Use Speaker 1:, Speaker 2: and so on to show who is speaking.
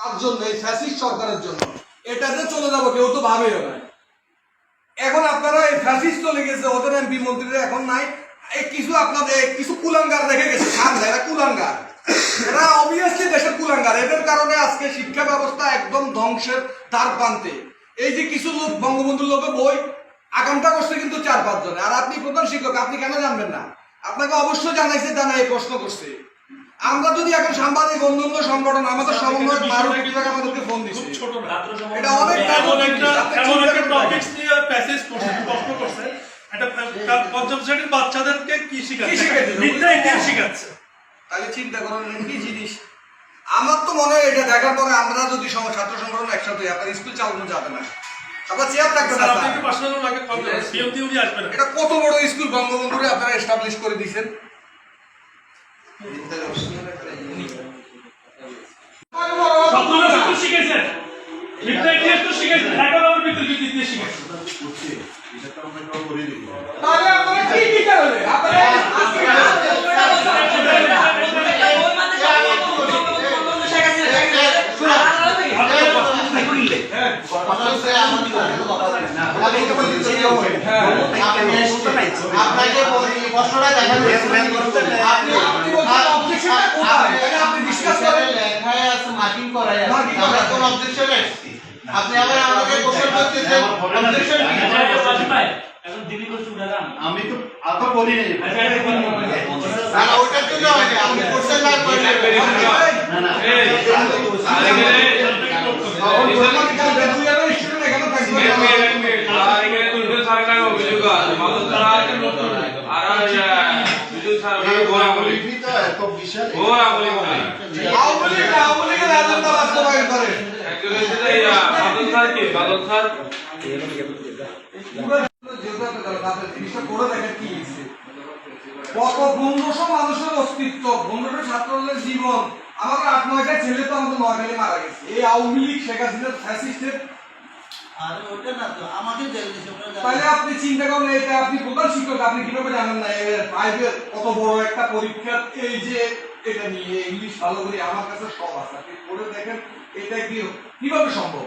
Speaker 1: তার জন্য এই ফ্যাসিস্ট সরকারের জন্য। চলে যাব, কেউ তো ভাবেও না এখন আপনারা এই ফ্যাসিস্ট চলে গেছে ওদের এমপি মন্ত্রীরা এখন নাই। এই কিছু আপনাদের কিছু কুলাঙ্গার রেখে গেছে। কুলাঙ্গার। এরা অবভিয়াসলি দেশের কুলাঙ্গার। এদের কারণে আজকে শিক্ষা ব্যবস্থা একদম ধ্বংসের তার প্রান্তে। এই যে কিছু লোক, বঙ্গবন্ধুর লোকে বই আকাঙ্ক্ষা করছে কিন্তু চার পাঁচ জনে আর আপনি প্রধান শিক্ষক, আপনি কেন জানবেন না? আপনাকে অবশ্যই জানাইছে জানা এই প্রশ্ন করছে। আমরা যদি এখন সাংবাদিক অন্যান্য সংগঠন আমাদের সমন্বয় মারুফ বিভাগ আমাদেরকে ফোন দিচ্ছে।
Speaker 2: খুব ছোট না।
Speaker 1: এটা অনেক
Speaker 2: এমন একটা এমন একটা টপিকস নিয়ে প্যাসেজ করছে প্রশ্ন করছে। একটা প- পঞ্চম শ্রেণির বাচ্চাদেরকে কি
Speaker 1: কি
Speaker 2: শিখাচ্ছে?
Speaker 1: শিখাচ্ছে?
Speaker 2: মিথ্যা ইতিহাস শিখাচ্ছে?
Speaker 1: তাহলে চিন্তা করেন কি জিনিস? আমার তো মনে হয় এটা দেখার পরে আমরা যদি ছাত্র সংগঠন একসাথে আপনার স্কুল চালানো যাবে না। আপনার চেয়ার থাকবে না এটা কত বড় স্কুল বঙ্গবন্ধুরে আপনারা এস্টাবলিশ করে দিয়েছেন তাহলে আপনারা কি কি কারণে আপনারা
Speaker 3: আপনাকে প্রশ্নটা আপনি
Speaker 1: করেন।
Speaker 3: মার্কিং করা আমরা কোন অবজেকশন আপনি আবার আমাকে কোশ্চেন করতেছেন অবজেকশন
Speaker 4: আমি তো আতো বলি নাই
Speaker 3: না না ওটার জন্য হবে আপনি কোশ্চেন না করলে
Speaker 4: না না
Speaker 1: আওয়ামী লীগ আওয়ামী লীগের বাস্তবায়ন করে কত পনেরোশো মানুষের অস্তিত্ব? পনেরোশো ছাত্রদের জীবন। আমাদের আট নয়টা ছেলে তো আমাদের মারা গেছে। এই আওয়ামী লীগ শেখ হাসিনার ফ্যাসিস্টের
Speaker 3: আর ওটা না তো আমাকে জেল দিছে
Speaker 1: তাহলে আপনি চিন্তা করেন এটা আপনি প্রধান শিক্ষক আপনি কীভাবে জানেন না? কত বড় একটা পরীক্ষা? এই যে এটা নিয়ে ইংলিশ ভালো করে আমার কাছে সব আছে। আপনি পড়ে দেখেন এটা কি কীভাবে সম্ভব?